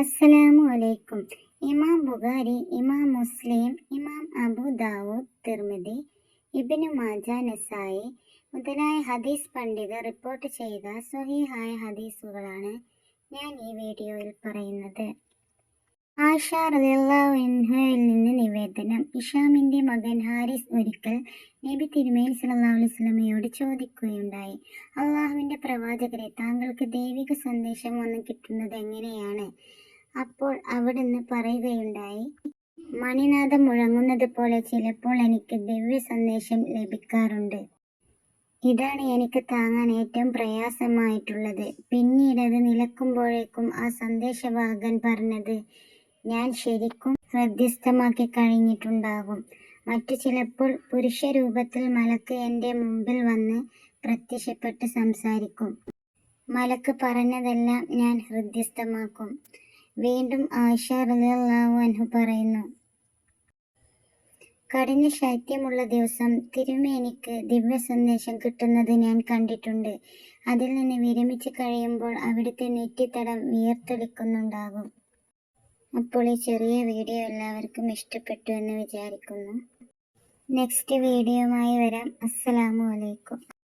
അസ്സലാമു അലൈക്കും ഇമാം ബുഖാരി ഇമാം മുസ്ലിം ഇമാം അബു ദാവൂദ് തിർമിദി ഇബ്നു മാജ നസായി മുതലായ ഹദീസ് പണ്ഡിതർ റിപ്പോർട്ട് ചെയ്ത സ്വഹീഹായ ഹദീസുകളാണ് ഞാൻ ഈ വീഡിയോയിൽ പറയുന്നത്. ആഷാ റളിയല്ലാഹു അൻഹയിൽ നിന്ന് നിവേദനം. ഇഷാമിന്റെ മകൻ ഹാരിസ് ഒരിക്കൽ നബി തിരുമേൽ സല്ലല്ലാഹു അലൈഹി വസല്ലമയോട് ചോദിക്കുകയുണ്ടായി അള്ളാഹുവിന്റെ പ്രവാചകരെ താങ്കൾക്ക് ദൈവിക സന്ദേശം വന്നു കിട്ടുന്നത് എങ്ങനെയാണ്? അപ്പോൾ അവിടുന്ന് പറയുകയുണ്ടായി മണിനാഥം മുഴങ്ങുന്നത് പോലെ ചിലപ്പോൾ എനിക്ക് ദിവ്യ സന്ദേശം ലഭിക്കാറുണ്ട്. ഇതാണ് എനിക്ക് താങ്ങാൻ ഏറ്റവും പ്രയാസമായിട്ടുള്ളത്. പിന്നീട് അത് നിലക്കുമ്പോഴേക്കും ആ സന്ദേശവാഹകൻ പറഞ്ഞത് ഞാൻ ശരിക്കും ഹൃദ്യസ്ഥമാക്കി കഴിഞ്ഞിട്ടുണ്ടാകും. മറ്റു ചിലപ്പോൾ പുരുഷ രൂപത്തിൽ മലക്ക് എന്റെ മുമ്പിൽ വന്ന് പ്രത്യക്ഷപ്പെട്ട് സംസാരിക്കും. മലക്ക് പറഞ്ഞതെല്ലാം ഞാൻ ഹൃദ്യസ്ഥമാക്കും. വീണ്ടും ആയിഷ റളിയല്ലാഹു അൻഹു പറയുന്നു. കഠിന ശൈത്യമുള്ള ദിവസം തിരുമേനിക്ക് ദിവ്യ സന്ദേശം കിട്ടുന്നത് ഞാൻ കണ്ടിട്ടുണ്ട്. അതിൽ നിന്ന് വിരമിച്ച് കഴിയുമ്പോൾ അവിടുത്തെ നെറ്റിത്തടം വിയർത്തൊലിക്കുന്നുണ്ടാകും അപ്പോൾ ഈ ചെറിയ വീഡിയോ എല്ലാവർക്കും ഇഷ്ടപ്പെട്ടു എന്ന് വിചാരിക്കുന്നു. നെക്സ്റ്റ് വീഡിയോയുമായി വരാം. അസ്സലാമു അലൈക്കും.